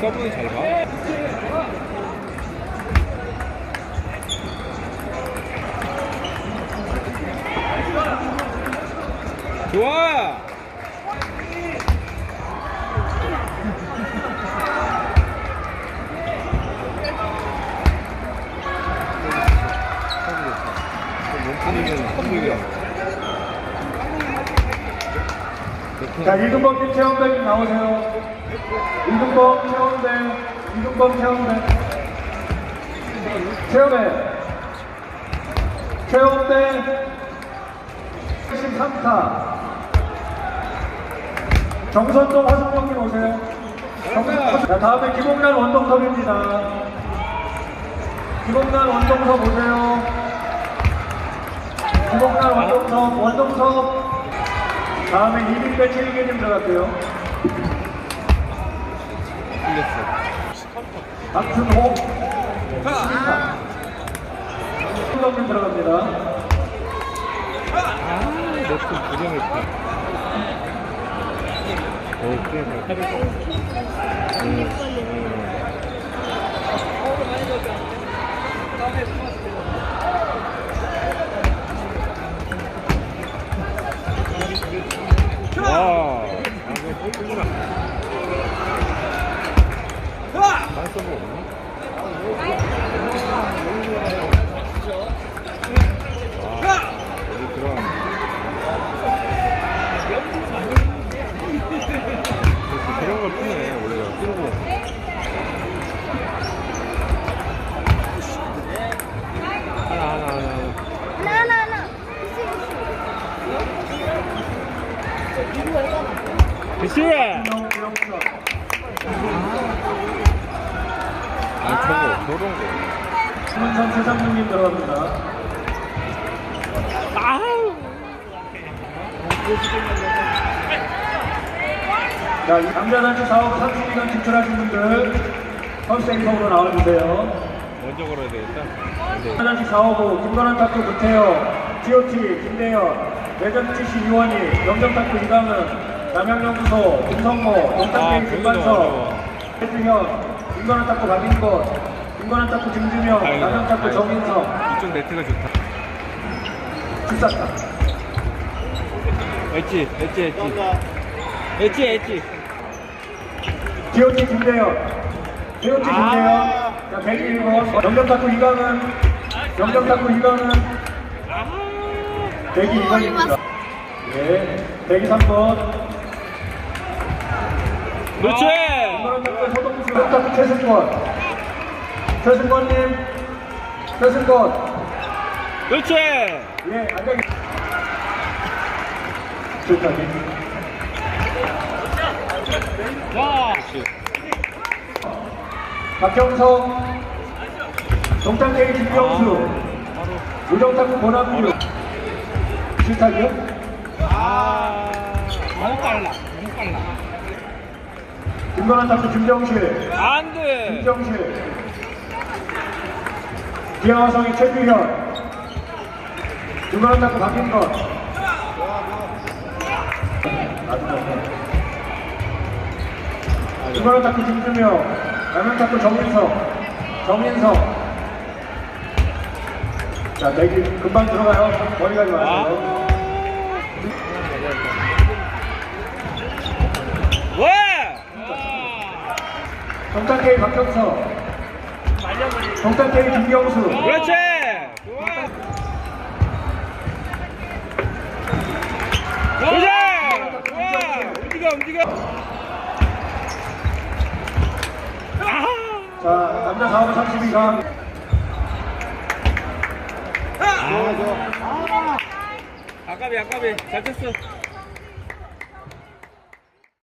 서브는 잘 봐. 좋아! 몸풀이는 한국이야. 자, 이등범 팀 체험대 좀 나오세요. 이등범 체험대, 이등범 체험대. 체험대. 체험대 13타. 정선동 화성경님 오세요. 정- 자, 다음에 김홍란 원동섭입니다. 김홍란 원동섭 오세요. 김홍란 원동섭, 원동섭. 다음에 이민배 체육회님 들어갈게요. 틀렸어. 박준호. 김동님 들어갑니다. 아, 너좀 고정했다. 어, 그래. 와, 쓰네, 원래. 쓰고. 하나, 하나, 하나. 하나 하나 하나. 그치? 아, 저거, 저런 거. 신문선 최상무님 들어갑니다. 아우! 자, 이 남자 단체 사업 30위간 진출하신 분들 선생님으로 나와주세요. 먼저 걸어야 되겠다. 네. 남자 단체 사업부 김건환 탁구 구태여, GOT 김대현, 레전트시 이원희, 영정 탁구 이강은, 남양연구소 김성모, 아, 동탁대기 그거도 김반석. 해주현, 김건환 탁구 박인권, 김건환 탁구 김준영. 남양 탁구. 정인성, 이쪽 네트가 좋다. 출사타. 엣지, 엣지, 엣지. 엣지, 엣지. GOT 김대현, GOT 아. 김대현, 자, 101번, 영정탁구 이강은, 영정탁구 이강은, 아. 102번입니다. 예, 103번. 그렇지! 서동수, 서동수 최승권. 최승권님, 최승권. 그렇지! 예. 와! 그렇지. 박형성, 동탄K 김경수, 바로. 우정탁구 권한규. 실타기요? 아, 너무 빨라. 너무 빨라. 김건환 탁구 김정실, 안 돼! 김정실. 기아화성의 최규현, 김건환 탁구 박인건. 아주 김건환 탁구 김준명, 남양 탁구 정인성, 정인성. 자, 내기 금방 들어가요. 머리 가지 마세요. 왜? 동탄K 박경서, 동탄K 김경수. 그렇지! 좋아! 좋아! 움직여, 움직여! 아! 자, 남자 4번 32강. 아, 아까비, 아까비. 잘 쳤어.